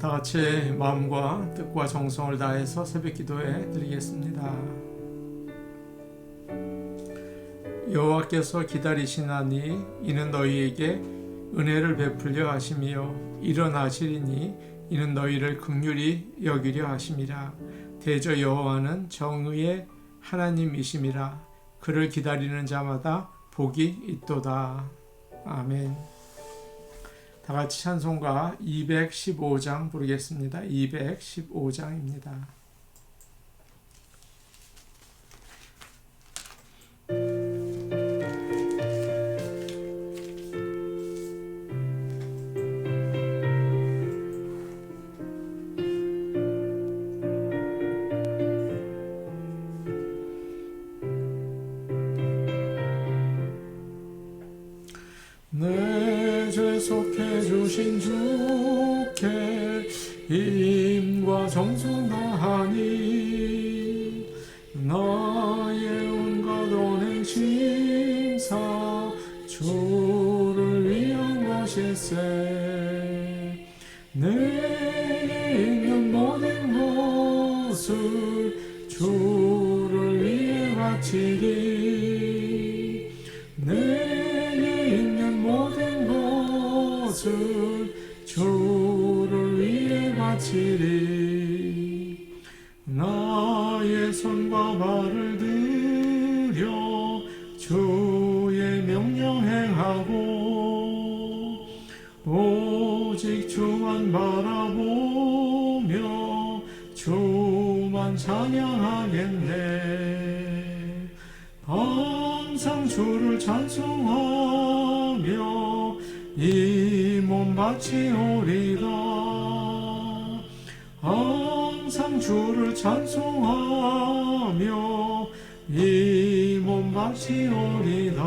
다 같이 마음과 뜻과 정성을 다해서 새벽 기도해 드리겠습니다. 여호와께서 기다리시나니 이는 너희에게 은혜를 베풀려 하심이요 일어나시리니 이는 너희를 극률히 여기려 하심이라 대저 여호와는 정의의 하나님이심이라 그를 기다리는 자마다 복이 있도다 아멘. 다 같이 찬송가 215장 부르겠습니다. 215장입니다. 주신 주께 주의 명령 행하고 오직 주만 바라보며 주만 찬양하겠네. 항상 주를 찬송하며 이 몸 바치오리다 항상 주를 찬송하며 이 몸 바치오리다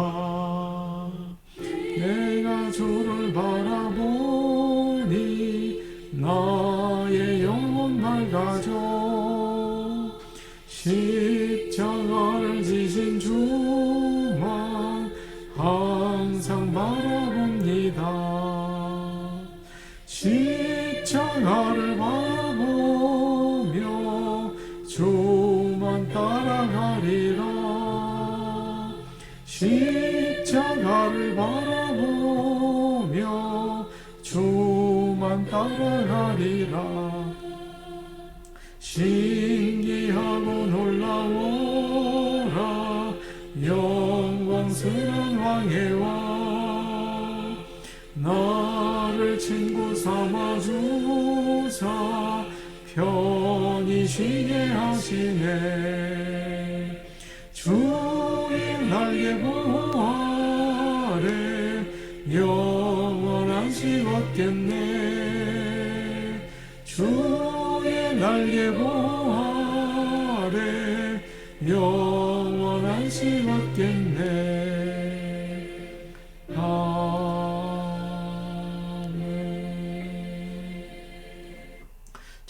내가 주를 바라보니 나의 영혼 맑아져 십자가를 지신 주만 항상 바라봅니다. 십자가를 바라 십자가를 바라보며 주만 따라가리라. 신기하고 놀라워라. 영광스러운 왕의 왕. 나를 친구 삼아 주사. 편히 쉬게 하시네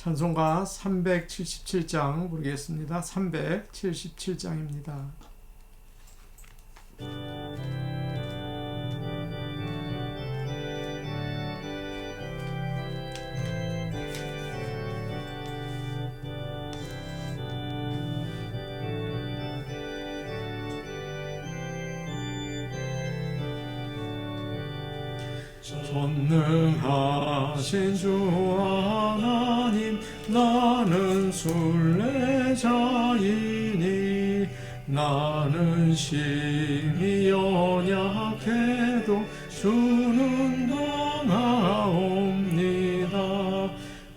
찬송가 377장 부르겠습니다. 377장입니다. 순례자이니 나는 심히 연약해도 주는 강하옵니다.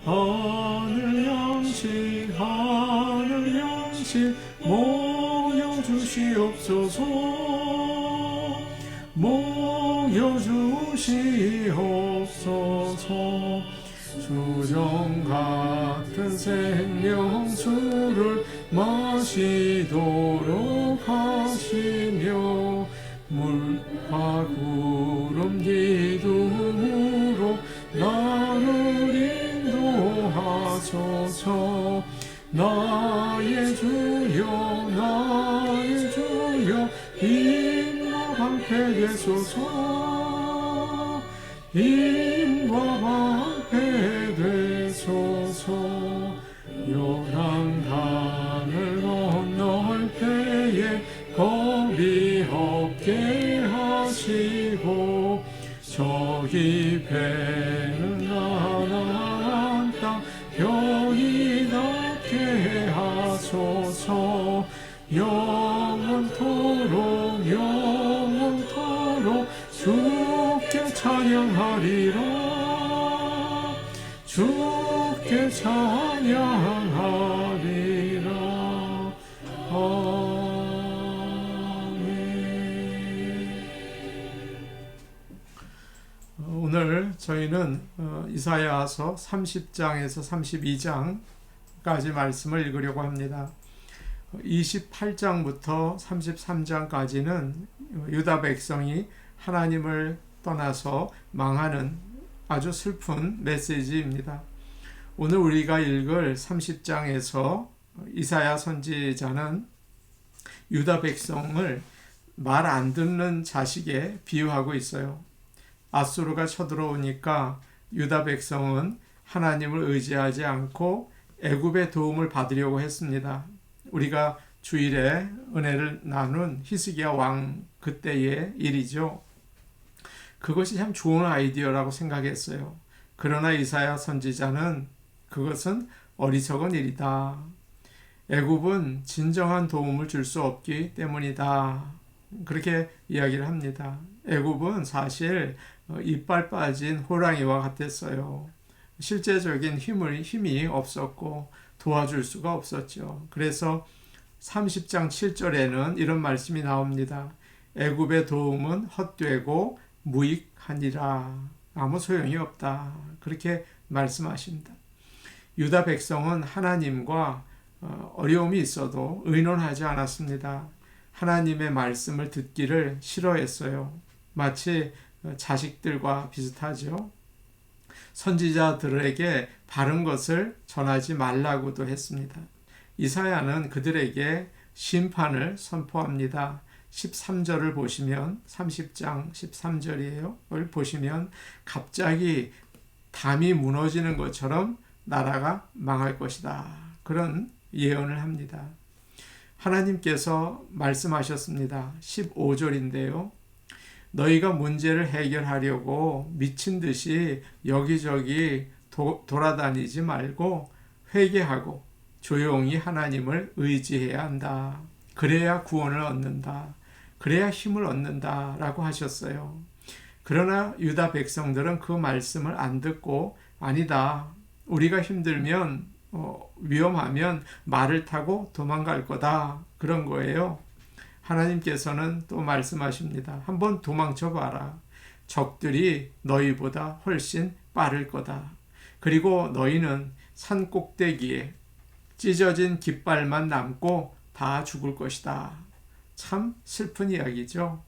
하늘 양식 하늘 양식 모여 주시옵소서. 모여 주시옵소서. 주정 같은 생 방패 되 이사야서 30장에서 32장까지 말씀을 읽으려고 합니다. 28장부터 33장까지는 유다 백성이 하나님을 떠나서 망하는 아주 슬픈 메시지입니다. 오늘 우리가 읽을 30장에서 이사야 선지자는 유다 백성을 말 안 듣는 자식에 비유하고 있어요. 아수르가 쳐들어오니까 유다 백성은 하나님을 의지하지 않고 애굽의 도움을 받으려고 했습니다. 우리가 주일에 은혜를 나눈 히스기야 왕 그때의 일이죠. 그것이 참 좋은 아이디어라고 생각했어요. 그러나 이사야 선지자는 그것은 어리석은 일이다. 애굽은 진정한 도움을 줄 수 없기 때문이다. 그렇게 이야기를 합니다. 애굽은 사실 이빨 빠진 호랑이와 같았어요. 실제적인 힘을 힘이 없었고 도와줄 수가 없었죠. 그래서 30장 7절에는 이런 말씀이 나옵니다. 애굽의 도움은 헛되고 무익하니라. 아무 소용이 없다. 그렇게 말씀하십니다. 유다 백성은 하나님과 어려움이 있어도 의논하지 않았습니다. 하나님의 말씀을 듣기를 싫어했어요. 마치 자식들과 비슷하죠. 선지자들에게 바른 것을 전하지 말라고도 했습니다. 이사야는 그들에게 심판을 선포합니다. 13절을 보시면 30장 13절이에요. 보시면 갑자기 담이 무너지는 것처럼 나라가 망할 것이다. 그런 예언을 합니다. 하나님께서 말씀하셨습니다. 15절인데요. 너희가 문제를 해결하려고 미친 듯이 여기저기 도, 돌아다니지 말고 회개하고 조용히 하나님을 의지해야 한다. 그래야 구원을 얻는다. 그래야 힘을 얻는다. 라고 하셨어요. 그러나 유다 백성들은 그 말씀을 안 듣고 아니다. 우리가 힘들면 어, 위험하면 말을 타고 도망갈 거다. 그런 거예요. 하나님께서는 또 말씀하십니다. 한번 도망쳐 봐라. 적들이 너희보다 훨씬 빠를 거다. 그리고 너희는 산 꼭대기에 찢어진 깃발만 남고 다 죽을 것이다. 참 슬픈 이야기죠.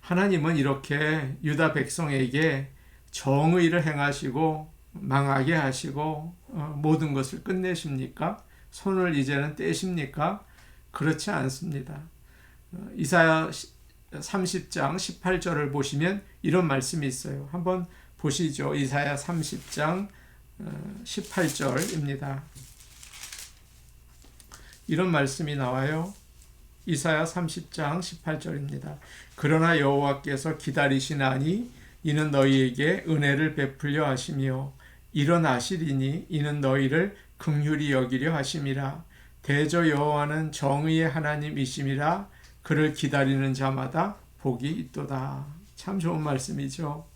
하나님은 이렇게 유다 백성에게 정의를 행하시고 망하게 하시고 어, 모든 것을 끝내십니까? 손을 이제는 떼십니까? 그렇지 않습니다. 어, 이사야 30장 18절을 보시면 이런 말씀이 있어요. 한번 보시죠. 이사야 30장 18절입니다. 어, 이런 말씀이 나와요. 이사야 30장 18절입니다. 그러나 여호와께서 기다리시나니 이는 너희에게 은혜를 베풀려 하시며 일어나시리니 이는 너희를 긍휼히 여기려 하심이라 대저 여호와는 정의의 하나님이심이라 그를 기다리는 자마다 복이 있도다. 참 좋은 말씀이죠.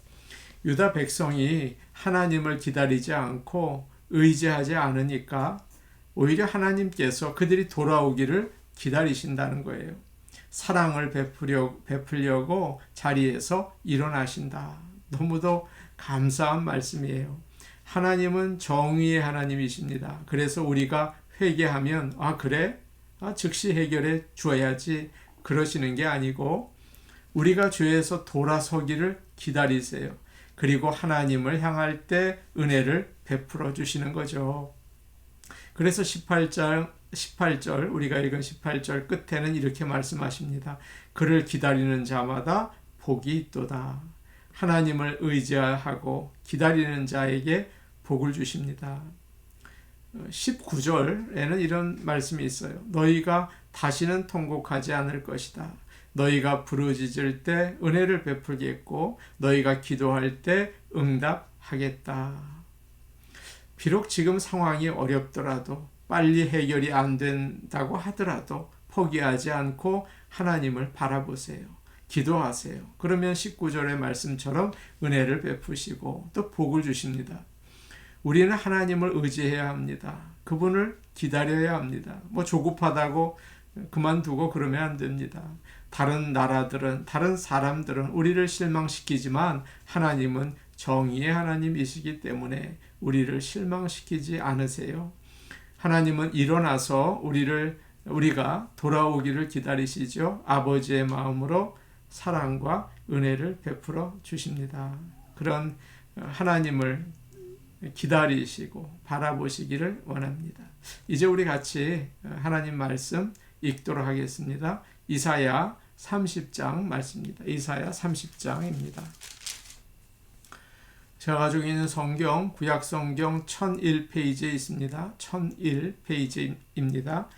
유다 백성이 하나님을 기다리지 않고 의지하지 않으니까 오히려 하나님께서 그들이 돌아오기를 기다리신다는 거예요. 사랑을 베풀려, 베풀려고 자리에서 일어나신다. 너무도 감사한 말씀이에요. 하나님은 정의의 하나님이십니다. 그래서 우리가 회개하면, 아, 그래? 아, 즉시 해결해 주어야지. 그러시는 게 아니고, 우리가 죄에서 돌아서기를 기다리세요. 그리고 하나님을 향할 때 은혜를 베풀어 주시는 거죠. 그래서 18절, 18절, 우리가 읽은 18절 끝에는 이렇게 말씀하십니다. 그를 기다리는 자마다 복이 있도다. 하나님을 의지하고 기다리는 자에게 복을 주십니다. 19절에는 이런 말씀이 있어요. 너희가 다시는 통곡하지 않을 것이다. 너희가 부르짖을 때 은혜를 베풀겠고 너희가 기도할 때 응답하겠다. 비록 지금 상황이 어렵더라도 빨리 해결이 안 된다고 하더라도 포기하지 않고 하나님을 바라보세요. 기도하세요. 그러면 19절의 말씀처럼 은혜를 베푸시고 또 복을 주십니다. 우리는 하나님을 의지해야 합니다. 그분을 기다려야 합니다. 뭐 조급하다고 그만두고 그러면 안 됩니다. 다른 나라들은, 다른 사람들은 우리를 실망시키지만 하나님은 정의의 하나님이시기 때문에 우리를 실망시키지 않으세요. 하나님은 일어나서 우리를 우리가 돌아오기를 기다리시죠. 아버지의 마음으로 사랑과 은혜를 베풀어 주십니다. 그런 하나님을 기다리시고 바라보시기를 원합니다. 이제 우리 같이 하나님 말씀 읽도록 하겠습니다. 이사야 30장 말씀입니다. 이사야 30장입니다. 제가 가지고 있는 성경 구약 성경 1001페이지에 있습니다. 1001페이지입니다.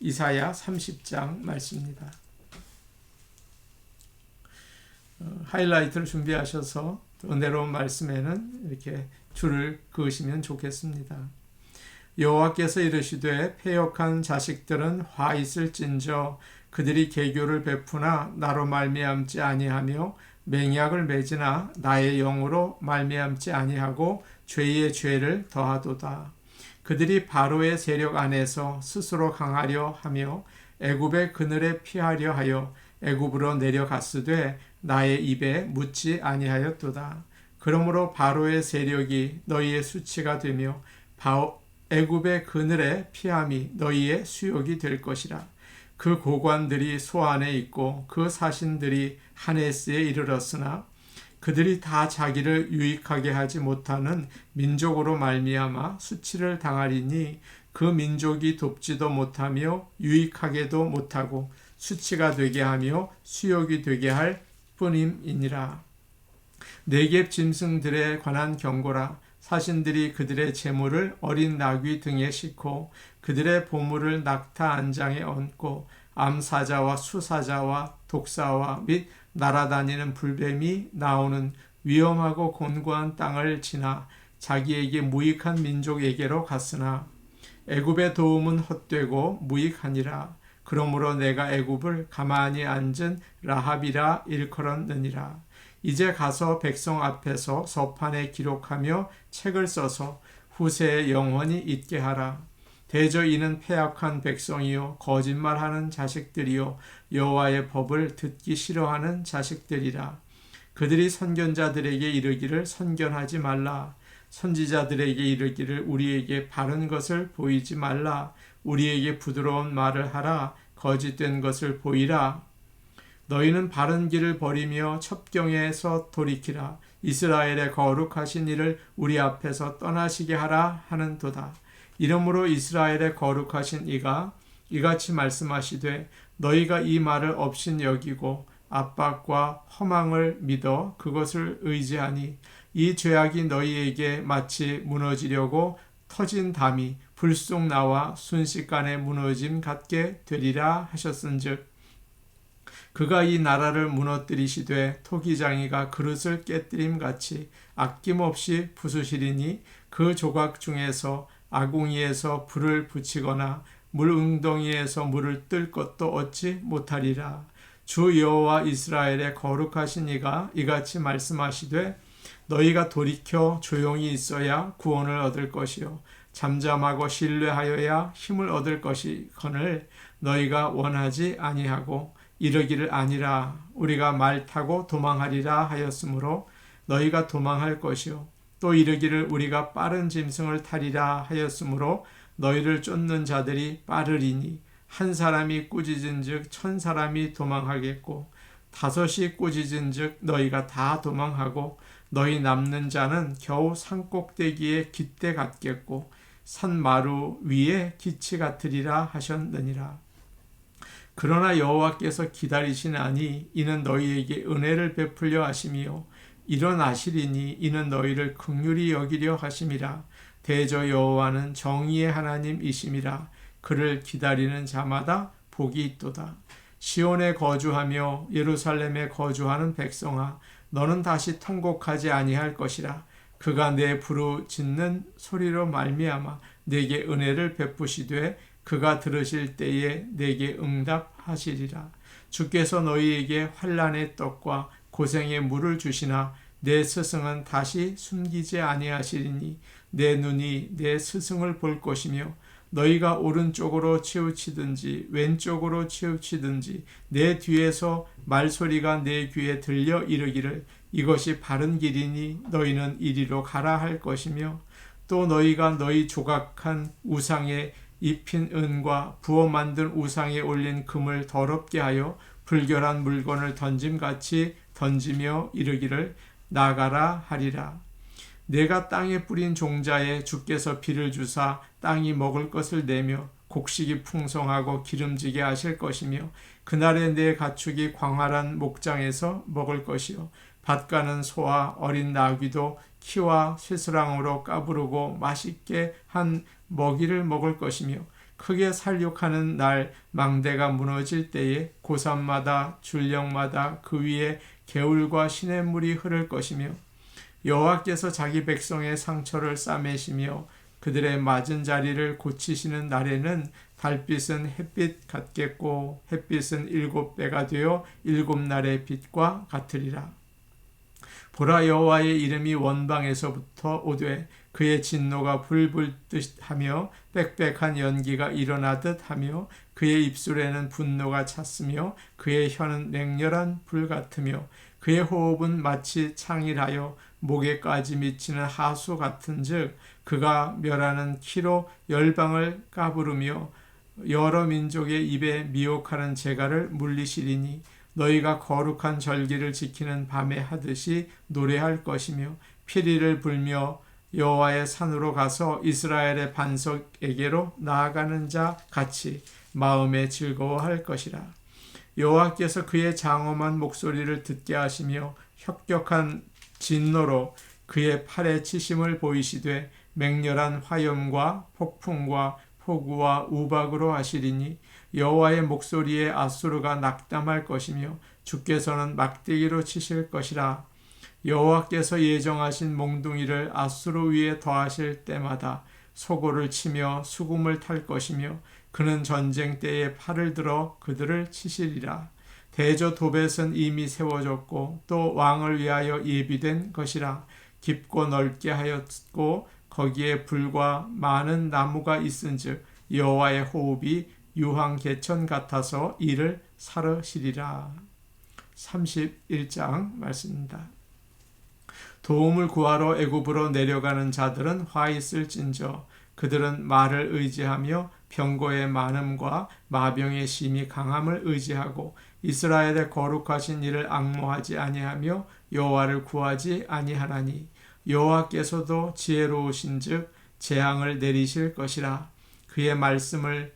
이사야 30장 말씀입니다. 어, 하이라이트를 준비하셔서 은혜로운 말씀에는 이렇게 줄을 그으시면 좋겠습니다. 여호와께서 이르시되 패역한 자식들은 화 있을진저 그들이 개교를 베푸나 나로 말미암지 아니하며 맹약을 맺으나 나의 영으로 말미암지 아니하고 죄의 죄를 더하도다. 그들이 바로의 세력 안에서 스스로 강하려 하며 애굽의 그늘에 피하려 하여 애굽으로 내려갔으되 나의 입에 묻지 아니하였도다. 그러므로 바로의 세력이 너희의 수치가 되며 애굽의 그늘에 피함이 너희의 수욕이 될 것이라. 그 고관들이 소안에 있고 그 사신들이 하네스에 이르렀으나 그들이 다 자기를 유익하게 하지 못하는 민족으로 말미암아 수치를 당하리니 그 민족이 돕지도 못하며 유익하게도 못하고 수치가 되게 하며 수욕이 되게 할 뿐임이니라. 내갭 짐승들에 관한 경고라 사신들이 그들의 재물을 어린 나귀 등에 싣고 그들의 보물을 낙타 안장에 얹고 암사자와 수사자와 독사와 및 날아다니는 불뱀이 나오는 위험하고 곤고한 땅을 지나 자기에게 무익한 민족에게로 갔으나 애굽의 도움은 헛되고 무익하니라. 그러므로 내가 애굽을 가만히 앉은 라합이라 일컬었느니라. 이제 가서 백성 앞에서 서판에 기록하며 책을 써서 후세에 영원히 있게 하라. 대저 이는 패악한 백성이요 거짓말하는 자식들이요 여호와의 법을 듣기 싫어하는 자식들이라. 그들이 선견자들에게 이르기를 선견하지 말라. 선지자들에게 이르기를 우리에게 바른 것을 보이지 말라. 우리에게 부드러운 말을 하라. 거짓된 것을 보이라. 너희는 바른 길을 버리며 첩경에서 돌이키라. 이스라엘의 거룩하신 이를 우리 앞에서 떠나시게 하라 하는도다. 이러므로 이스라엘의 거룩하신 이가 이같이 말씀하시되 너희가 이 말을 없인 여기고 압박과 허망을 믿어 그것을 의지하니 이 죄악이 너희에게 마치 무너지려고 터진 담이 불쑥 나와 순식간에 무너짐 같게 되리라 하셨은즉 그가 이 나라를 무너뜨리시되 토기장이가 그릇을 깨뜨림 같이 아낌없이 부수시리니 그 조각 중에서 아궁이에서 불을 붙이거나 물웅덩이에서 물을 뜰 것도 얻지 못하리라. 주 여호와 이스라엘의 거룩하신 이가 이같이 말씀하시되 너희가 돌이켜 조용히 있어야 구원을 얻을 것이요 잠잠하고 신뢰하여야 힘을 얻을 것이거늘 너희가 원하지 아니하고 이르기를 아니라 우리가 말 타고 도망하리라 하였으므로 너희가 도망할 것이요 또 이르기를 우리가 빠른 짐승을 타리라 하였으므로 너희를 쫓는 자들이 빠르리니 한 사람이 꾸짖은즉 천 사람이 도망하겠고 다섯이 꾸짖은즉 너희가 다 도망하고 너희 남는 자는 겨우 산 꼭대기에 깃대 같겠고 산 마루 위에 기치 같으리라 하셨느니라. 그러나 여호와께서 기다리시나니 이는 너희에게 은혜를 베풀려 하심이요. 일어나시리니 이는 너희를 극률이 여기려 하심이라. 대저 여호와는 정의의 하나님이심이라. 그를 기다리는 자마다 복이 있도다. 시온에 거주하며 예루살렘에 거주하는 백성아 너는 다시 통곡하지 아니할 것이라. 그가 내 부르짖는 소리로 말미암아 내게 은혜를 베푸시되 그가 들으실 때에 내게 응답하시리라. 주께서 너희에게 환란의 떡과 고생의 물을 주시나 내 스승은 다시 숨기지 아니하시리니 내 눈이 내 스승을 볼 것이며 너희가 오른쪽으로 치우치든지 왼쪽으로 치우치든지 내 뒤에서 말소리가 내 귀에 들려 이르기를 이것이 바른 길이니 너희는 이리로 가라 할 것이며 또 너희가 너희 조각한 우상에 입힌 은과 부어 만든 우상에 올린 금을 더럽게 하여 불결한 물건을 던짐같이 던지며 이르기를 나가라 하리라. 내가 땅에 뿌린 종자에 주께서 비를 주사 땅이 먹을 것을 내며 곡식이 풍성하고 기름지게 하실 것이며 그날에 내 가축이 광활한 목장에서 먹을 것이요 밭가는 소와 어린 나귀도 키와 쇠스랑으로 까부르고 맛있게 한 먹이를 먹을 것이며 크게 살육하는 날 망대가 무너질 때에 고산마다 줄령마다 그 위에 개울과 시냇물이 흐를 것이며 여호와께서 자기 백성의 상처를 싸매시며 그들의 맞은 자리를 고치시는 날에는 달빛은 햇빛 같겠고 햇빛은 일곱 배가 되어 일곱 날의 빛과 같으리라. 보라 여호와의 이름이 원방에서부터 오되 그의 진노가 불불듯 하며 빽빽한 연기가 일어나듯 하며 그의 입술에는 분노가 찼으며 그의 혀는 맹렬한 불 같으며 그의 호흡은 마치 창일하여 목에까지 미치는 하수 같은즉 그가 멸하는 키로 열방을 까부르며 여러 민족의 입에 미혹하는 재갈을 물리시리니 너희가 거룩한 절기를 지키는 밤에 하듯이 노래할 것이며 피리를 불며 여호와의 산으로 가서 이스라엘의 반석에게로 나아가는 자 같이 마음에 즐거워할 것이라. 여호와께서 그의 장엄한 목소리를 듣게 하시며 혁격한 진노로 그의 팔에 치심을 보이시되 맹렬한 화염과 폭풍과 폭우와 우박으로 하시리니 여호와의 목소리에 아수르가 낙담할 것이며 주께서는 막대기로 치실 것이라. 여호와께서 예정하신 몽둥이를 아수르 위에 더하실 때마다 소고를 치며 수금을 탈 것이며 그는 전쟁 때에 팔을 들어 그들을 치시리라. 대저 도벳은 이미 세워졌고 또 왕을 위하여 예비된 것이라. 깊고 넓게 하였고 거기에 불과 많은 나무가 있은즉 여호와의 호흡이 유황 개천 같아서 이를 사르시리라. 31장 말씀입니다. 도움을 구하러 애굽으로 내려가는 자들은 화 있을진저 그들은 말을 의지하며 병거의 많음과 마병의 심이 강함을 의지하고 이스라엘의 거룩하신 이를 악모하지 아니하며 여호와를 구하지 아니하나니 여호와께서도 지혜로우신즉 재앙을 내리실 것이라 그의 말씀을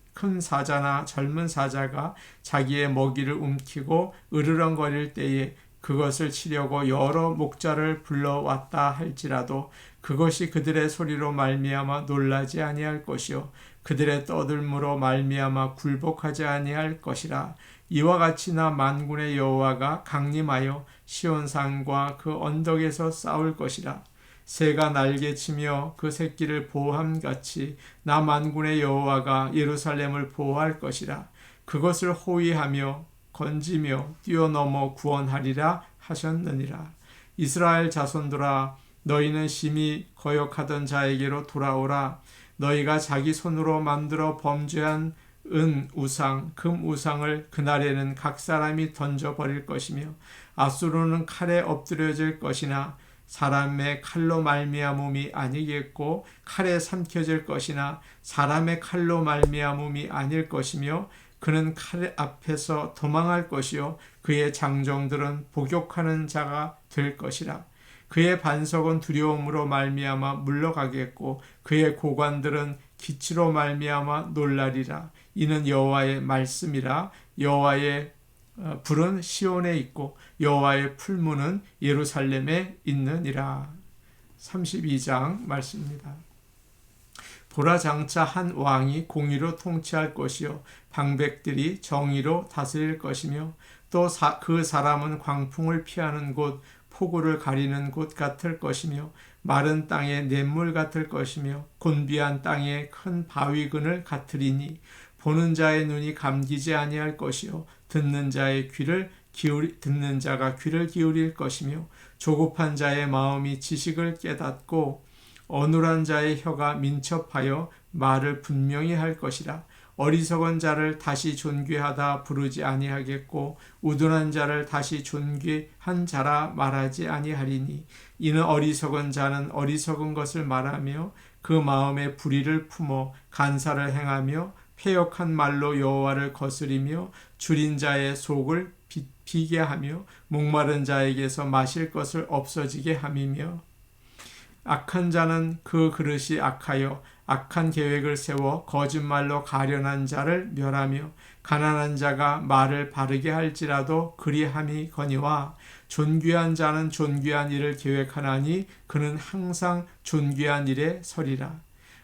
큰 사자나 젊은 사자가 자기의 먹이를 움키고 으르렁거릴 때에 그것을 치려고 여러 목자를 불러왔다 할지라도 그것이 그들의 소리로 말미암아 놀라지 아니할 것이요. 그들의 떠들므로 말미암아 굴복하지 아니할 것이라. 이와 같이 나 만군의 여호와가 강림하여 시온산과 그 언덕에서 싸울 것이라 새가 날개치며 그 새끼를 보호함같이 나 만군의 여호와가 예루살렘을 보호할 것이라. 그것을 호위하며 건지며 뛰어넘어 구원하리라 하셨느니라. 이스라엘 자손들아 너희는 심히 거역하던 자에게로 돌아오라. 너희가 자기 손으로 만들어 범죄한 은 우상, 금 우상을 그날에는 각 사람이 던져버릴 것이며 아수르는 칼에 엎드려질 것이나 사람의 칼로 말미암음이 아니겠고 칼에 삼켜질 것이나 사람의 칼로 말미암음이 아닐 것이며 그는 칼 앞에서 도망할 것이요 그의 장정들은 복욕하는 자가 될 것이라. 그의 반석은 두려움으로 말미암아 물러가겠고 그의 고관들은 기치로 말미암아 놀라리라. 이는 여호와의 말씀이라. 여호와의 어, 불은 시온에 있고 여호와의 풀무는 예루살렘에 있느니라 32장 말씀입니다. 보라 장차 한 왕이 공의로 통치할 것이요 방백들이 정의로 다스릴 것이며 또 그 사람은 광풍을 피하는 곳 폭우를 가리는 곳 같을 것이며 마른 땅의 냇물 같을 것이며 곤비한 땅의 큰 바위근을 같으리니 보는 자의 눈이 감기지 아니할 것이요 듣는 자의 귀를 기울이 듣는 자가 귀를 기울일 것이며 조급한 자의 마음이 지식을 깨닫고 어눌한 자의 혀가 민첩하여 말을 분명히 할 것이라. 어리석은 자를 다시 존귀하다 부르지 아니하겠고 우둔한 자를 다시 존귀한 자라 말하지 아니하리니. 이는 어리석은 자는 어리석은 것을 말하며 그 마음에 불의를 품어 간사를 행하며 폐역한 말로 여호와를 거스리며 줄인 자의 속을 비게 하며 목마른 자에게서 마실 것을 없어지게 함이며 악한 자는 그 그릇이 악하여 악한 계획을 세워 거짓말로 가련한 자를 멸하며 가난한 자가 말을 바르게 할지라도 그리함이 거니와 존귀한 자는 존귀한 일을 계획하나니 그는 항상 존귀한 일에 서리라.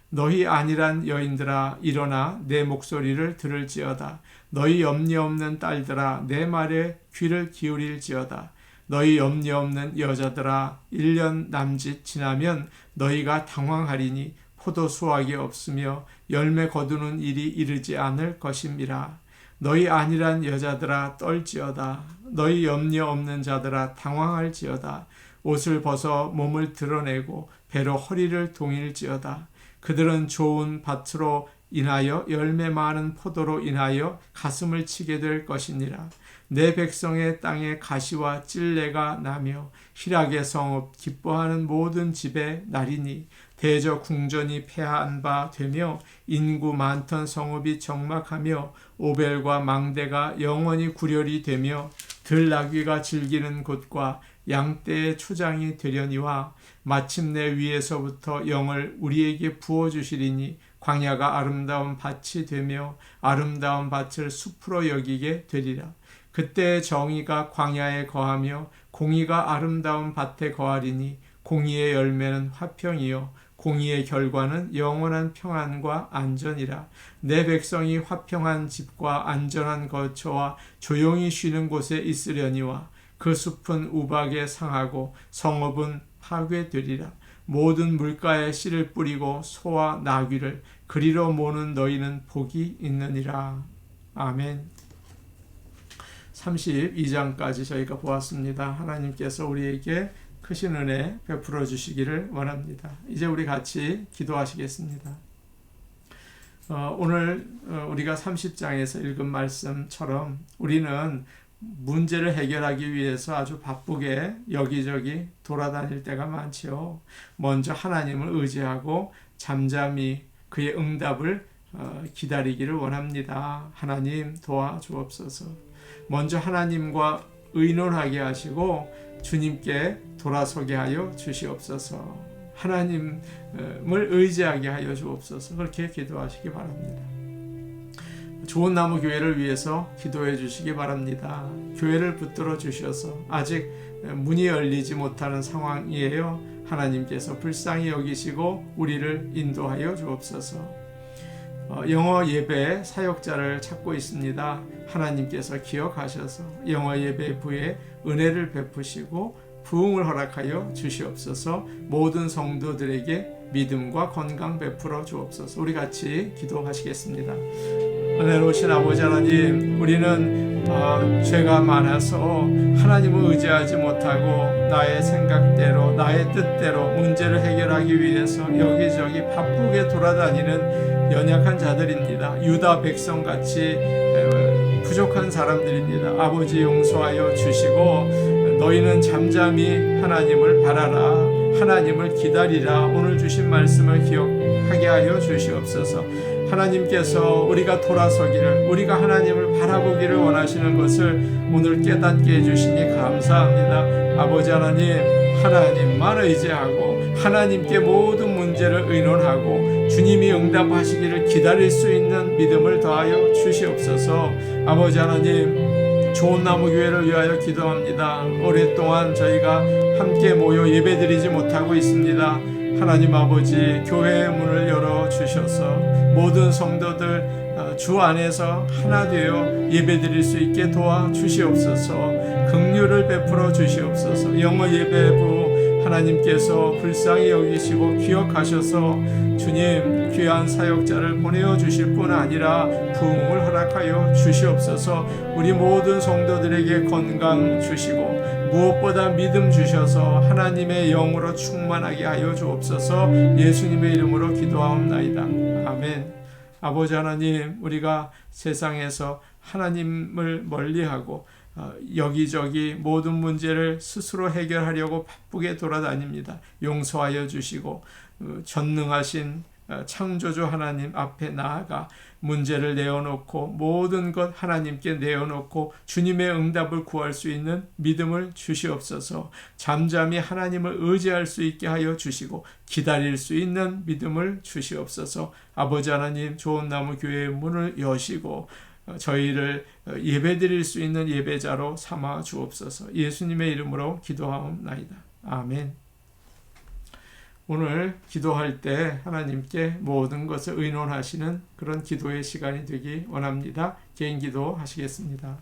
너희 아니란 여인들아 일어나 내 목소리를 들을지어다. 너희 염려 없는 딸들아 내 말에 귀를 기울일지어다. 너희 염려 없는 여자들아 1년 남짓 지나면 너희가 당황하리니 포도 수확이 없으며 열매 거두는 일이 이르지 않을 것임이라. 너희 아니란 여자들아 떨지어다. 너희 염려 없는 자들아 당황할지어다. 옷을 벗어 몸을 드러내고 배로 허리를 동일지어다. 그들은 좋은 밭으로 인하여 열매 많은 포도로 인하여 가슴을 치게 될 것이니라. 내 백성의 땅에 가시와 찔레가 나며 희락의 성읍 기뻐하는 모든 집에 나리니 대저 궁전이 폐한 바 되며 인구 많던 성읍이 적막하며 오벨과 망대가 영원히 구렬이 되며 들나귀가 즐기는 곳과 양떼의 초장이 되려니와 마침내 위에서부터 영을 우리에게 부어 주시리니 광야가 아름다운 밭이 되며 아름다운 밭을 숲으로 여기게 되리라. 그때 정의가 광야에 거하며 공의가 아름다운 밭에 거하리니 공의의 열매는 화평이요 공의의 결과는 영원한 평안과 안전이라 내 백성이 화평한 집과 안전한 거처와 조용히 쉬는 곳에 있으려니와 그 숲은 우박에 상하고 성읍은 파괴되리라 모든 물가에 씨를 뿌리고 소와 나귀를 그리로 모는 너희는 복이 있느니라 아멘 32장까지 저희가 보았습니다. 하나님께서 우리에게 크신 은혜 베풀어 주시기를 원합니다. 이제 우리 같이 기도하시겠습니다. 어, 오늘 어, 우리가 30장에서 읽은 말씀처럼 우리는 문제를 해결하기 위해서 아주 바쁘게 여기저기 돌아다닐 때가 많지요. 먼저 하나님을 의지하고 잠잠히 그의 응답을 어, 기다리기를 원합니다. 하나님 도와주옵소서. 먼저 하나님과 의논하게 하시고 주님께 돌아서게 하여 주시옵소서. 하나님을 의지하게 하여 주옵소서. 그렇게 기도하시기 바랍니다. 좋은 나무 교회를 위해서 기도해 주시기 바랍니다. 교회를 붙들어 주셔서 아직 문이 열리지 못하는 상황이에요. 하나님께서 불쌍히 여기시고 우리를 인도하여 주옵소서. 어, 영어 예배 사역자를 찾고 있습니다. 하나님께서 기억하셔서 영어 예배 부에 은혜를 베푸시고 부흥을 허락하여 주시옵소서 모든 성도들에게 믿음과 건강 베풀어 주옵소서 우리 같이 기도하시겠습니다. 은혜로우신 아버지 하나님 우리는 어, 죄가 많아서 하나님을 의지하지 못하고 나의 생각대로 나의 뜻대로 문제를 해결하기 위해서 여기저기 바쁘게 돌아다니는 연약한 자들입니다. 유다 백성 같이 부족한 사람들입니다. 아버지 용서하여 주시고 너희는 잠잠히 하나님을 바라라. 하나님을 기다리라. 오늘 주신 말씀을 기억하게 하여 주시옵소서. 하나님께서 우리가 돌아서기를 우리가 하나님을 바라보기를 원하시는 것을 오늘 깨닫게 해주시니 감사합니다. 아버지 하나님 하나님만 의지하고 하나님께 모든 문제를 의논하고 주님이 응답하시기를 기다릴 수 있는 믿음을 더하여 주시옵소서 아버지 하나님 좋은 나무 교회를 위하여 기도합니다. 오랫동안 저희가 함께 모여 예배드리지 못하고 있습니다. 하나님 아버지 교회의 문을 열어 주셔서 모든 성도들 어, 주 안에서 하나 되어 예배드릴 수 있게 도와 주시옵소서. 긍휼을 베풀어 주시옵소서. 영어 예배부 하나님께서 불쌍히 여기시고 기억하셔서 주님 귀한 사역자를 보내어 주실 뿐 아니라 부흥을 허락하여 주시옵소서. 우리 모든 성도들에게 건강 주시고 무엇보다 믿음 주셔서 하나님의 영으로 충만하게 하여 주옵소서. 예수님의 이름으로 기도하옵나이다. 아멘. 아버지 하나님, 우리가 세상에서 하나님을 멀리하고 어, 여기저기 모든 문제를 스스로 해결하려고 바쁘게 돌아다닙니다. 용서하여 주시고 어, 전능하신 어, 창조주 하나님 앞에 나아가 문제를 내어놓고 모든 것 하나님께 내어놓고 주님의 응답을 구할 수 있는 믿음을 주시옵소서. 잠잠히 하나님을 의지할 수 있게 하여 주시고 기다릴 수 있는 믿음을 주시옵소서. 아버지 하나님 좋은 나무 교회의 문을 여시고 어, 저희를 어, 예배 드릴 수 있는 예배자로 삼아 주옵소서. 예수님의 이름으로 기도하옵나이다. 아멘. 오늘 기도할 때 하나님께 모든 것을 의논하시는 그런 기도의 시간이 되기 원합니다. 개인 기도 하시겠습니다.